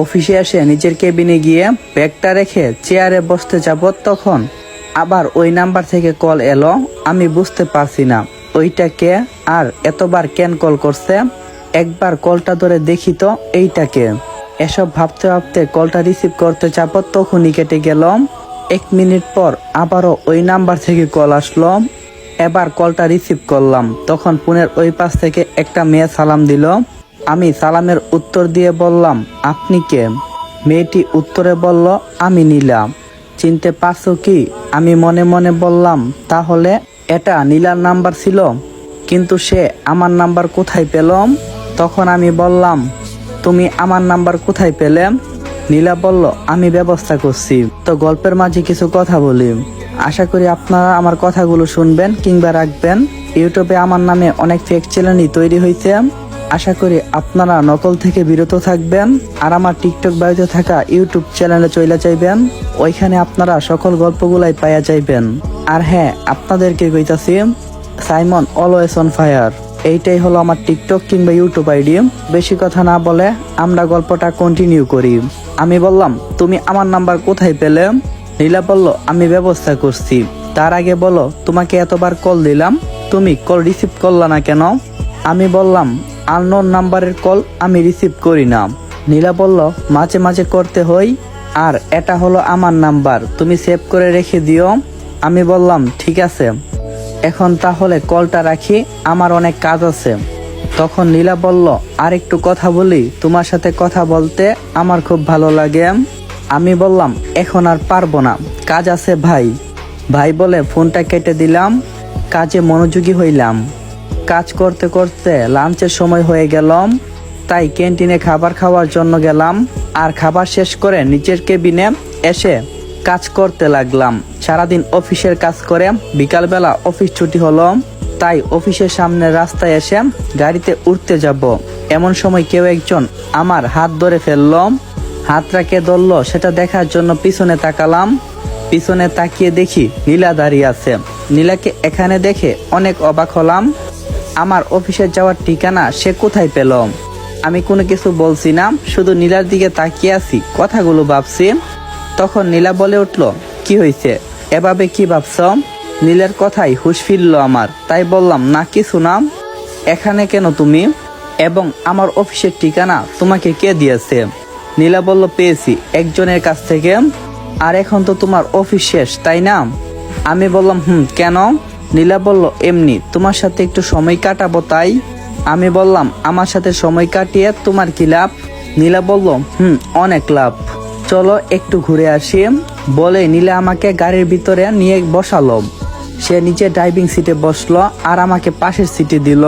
অফিসে এসে নিজের কেবিনে গিয়ে ব্যাগটা রেখে চেয়ারে বসতে যাব তখন। আবার ওই নাম্বার থেকে কল এলো, আমি বুঝতে পারছি না, ওইটা কে আর এতবার কেন কল করছে? একবার কলটা ধরে দেখি তো এইটাকে এসব ভাবতে ভাবতে কলটা রিসিভ করতে চাপ তখনই কেটে গেলাম এক মিনিট পর আবারও ওই নাম্বার থেকে কল আসলো। এবার কলটা রিসিভ করলাম, তখন পুনের ওই পাশ থেকে একটা মেয়ে সালাম দিল। আমি সালামের উত্তর দিয়ে বললাম, আপনি কে? মেয়েটি উত্তরে বলল, আমি নিলাম। চিনতে পারছ কি? আমি মনে মনে বললাম, তাহলে এটা নীলার নাম্বার ছিল, কিন্তু সে আমার নাম্বার কোথায় পেলাম তখন আমি বললাম, তুমি আমার নাম্বার কোথায় পেলে? নীলা বলল, আমি ব্যবস্থা করছি। তো গল্পের মাঝে কিছু কথা বলি। আশা করি আপনারা আমার কথাগুলো শুনবেন কিংবা রাখবেন। ইউটিউবে আমার নামে অনেক ফেক চ্যানেলই তৈরি হয়েছে আশা করি আপনারা নকল থেকে বিরত থাকবেন আর আমার টিকটক বাড়িতে থাকা ইউটিউব চ্যানেলে চলে যাইবেন। ওইখানে আপনারা সকল গল্পগুলাই পাইয়া যাইবেন। আর হ্যাঁ আপনাদেরকে কইতাছি, সাইমন অলওয়েজ অন ফায়ার। এইটাই হলো আমার টিকটক কিংবা ইউটিউব আইডি। বেশি কথা না বলে আমরা গল্পটা কন্টিনিউ করি। আমি বললাম, তুমি আমার নাম্বার কোথায় পেলে? নীলা বলল, আমি ব্যবস্থা করছি। তার আগে বলো, তোমাকে এতবার কল দিলাম, তুমি কল রিসিভ করলা না কেন? আমি বললাম আননোন নাম্বারের কল আমি রিসিভ করি না। নীলা বলল, মাঝে মাঝে করতে হই, আর এটা হলো আমার নাম্বার, তুমি সেভ করে রেখে দিও। আমি বললাম, ঠিক আছে। এখন তাহলে কলটা রাখি, আমার অনেক কাজ আছে। তখন নীলা বলল আর একটু কথা বলি, তোমার সাথে কথা বলতে আমার খুব ভালো লাগে। আমি বললাম, এখন আর পারব না, কাজ আছে ভাই। ভাই বলে, ফোনটা কেটে দিলাম, কাজে মনোযোগী হইলাম। কাজ করতে করতে লাঞ্চের সময় হয়ে গেলাম, তাই ক্যান্টিনে খাবার খাওয়ার জন্য গেলাম, আর খাবার শেষ করে নিচের কেবিনে এসে কাজ করতে লাগলাম। সারাদিন অফিসের কাজ করে বিকালবেলা অফিস ছুটি হলো, তাই অফিসের সামনে রাস্তায় এসে গাড়িতে উঠতে যাব। এমন সময় কেউ একজন আমার হাত ধরে ফেললাম হাতটা কে ধরলো, সেটা দেখার জন্য পিছনে তাকালাম। পিছনে তাকিয়ে দেখি নীলা দাঁড়িয়ে আছে। নীলাকে এখানে দেখে অনেক অবাক হলাম। আমার অফিসে যাওয়ার ঠিকানা সে কোথায় পেল? আমি কোনো কিছু বলছি না, শুধু নীলার দিকে তাকিয়ে আছি, কথাগুলো ভাবছি। তখন নীলা বলে উঠল, কি হয়েছে? এভাবে কি ভাবছ? নীলের কথাই হুশ ফিরল আমার, তাই বললাম, না, কিছু না। এখানে কেন তুমি? এবং আমার অফিসের ঠিকানা তোমাকে কে দিয়েছে? নীলা বলল, পেয়েছি, একজনের কাছ থেকে। আর এখন তো তোমার অফিস শেষ, তাই না? আমি বললাম, হুম, কেন? নীলা বলল, এমনি, তোমার সাথে একটু সময় কাটাবো তাই? আমি বললাম, আমার সাথে সময় কাটিয়ে তোমার কি লাভ? নীলা বলল, হুম, অনেক লাভ। চলো একটু ঘুরে আসি। বলে নীলা আমাকে গাড়ির ভিতরে নিয়ে বসালো। সে নিচে ড্রাইভিং সিটে বসল আর আমাকে পাশের সিটে দিল।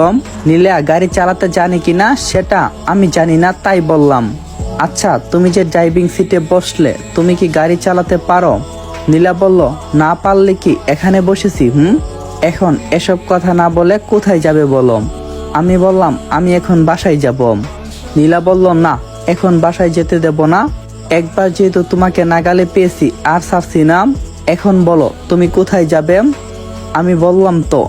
নীলা, গাড়ি চালাতে জানে কি না সেটা আমি জানি না, তাই বললাম। আচ্ছা তুমি যে ড্রাইভিং সিটে বসলে, তুমি কি গাড়ি চালাতে পারো? নীলা বলল, না পারলে কি এখানে বসেছি, হুম? এখন এসব কথা না বলে কোথায় যাবে বলো আমি বললাম, আমি এখন বাসায় যাব। নীলা বলল, না, এখন বাসায় যেতে দেব না। একবার যেহেতু তোমাকে নাগালে পেয়েছি আর ছাড়ছি না, এখন বলো, তুমি কোথায় যাবে? আমি বললাম, তো,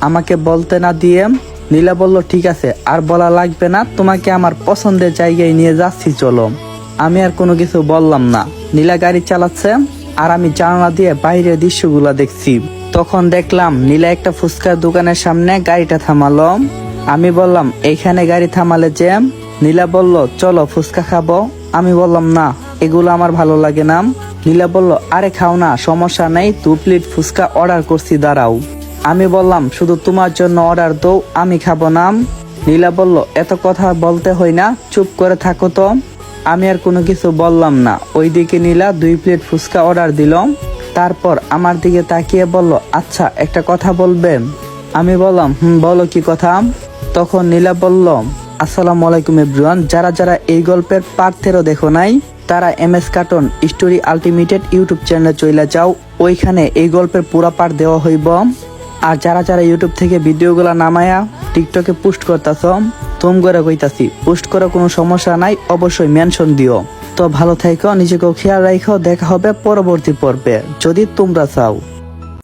আমাকে বলতে না দিয়ে? নীলা বলল, ঠিক আছে, আর বলা লাগবে না, তোমাকে আমার পছন্দের জায়গায় নিয়ে যাচ্ছি, চলো। আমি আর কোনো কিছু বললাম না। নীলা গাড়ি চালাচ্ছে। আর আমি জানালা দিয়ে বাইরের দৃশ্যগুলো দেখছি। তখন দেখলাম নীলা একটা ফুচকার দোকানের সামনে গাড়িটা থামালো। আমি বললাম এইখানে গাড়ি থামালে যে নীলা বলল, চলো ফুচকা খাব। আমি বললাম, না, এগুলো আমার ভালো লাগে না। নীলা বলল, আরে খাও না, সমস্যা নেই, দু প্লেট ফুচকা অর্ডার করছি, দাঁড়াও। আমি বললাম, শুধু তোমার জন্য অর্ডার দৌ আমি খাব না। নীলা বলল, এত কথা বলতে হয় না, চুপ করে থাকো তো। আমি আর কোনো কিছু বললাম না। ওইদিকে নীলা দুই প্লেট ফুচকা অর্ডার দিলাম তারপর আমার দিকে তাকিয়ে বলল আচ্ছা একটা কথা বলবে? আমি বললাম, হুম, বলো কি কথা? তখন নীলা বলল, আসসালামু আলাইকুম এভরিওয়ান, যারা যারা এই গল্পের পার্থেরও দেখো নাই, তারা M S cartoon story ultimated YouTube চ্যানেলে চলে যাও, ওইখানে এই গল্পের পুরা পার্ট দেওয়া হইব। আর যারা যারা ইউটিউব থেকে ভিডিওগুলা নামায়া টিকটকে পোস্ট করতেছ তোম করে কইতাছি পোস্ট করে কোনো সমস্যা নাই, অবশ্যই মেনশন দিও। তো ভালো থাইকো, নিজেকেও খেয়াল রাখো দেখা হবে পরবর্তী পর্বে, যদি তোমরা চাও।